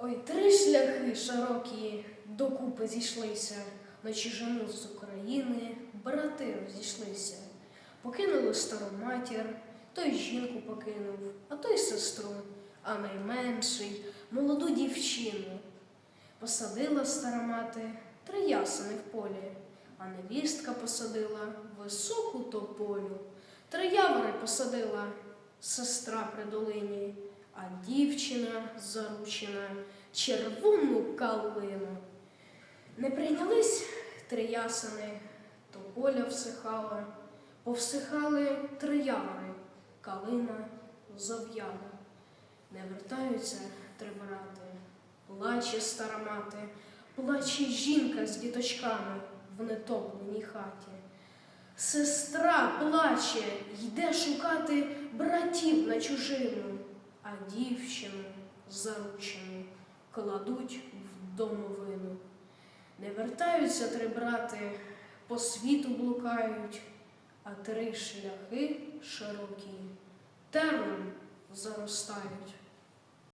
Ой, три шляхи широкі докупи зійшлися, на чужину з України брати розійшлися. Покинули стару матір, той жінку покинув, а той сестру, а найменший молоду дівчину. Посадила стара мати три ясени в полі, а невістка посадила високу тополю. Три явори посадила сестра при долині, заручена червону калину. Не прийнялись три ясени, то поля всихала, повсихали три явори, калина зав'яла. Не вертаються три брати, плаче стара мати, плаче жінка з діточками в нетопленій хаті. Сестра плаче, йде шукати братів на чужину, а дівчину заручену кладуть в домовину. Не вертаються три брати, по світу блукають, а три шляхи широкі терном заростають.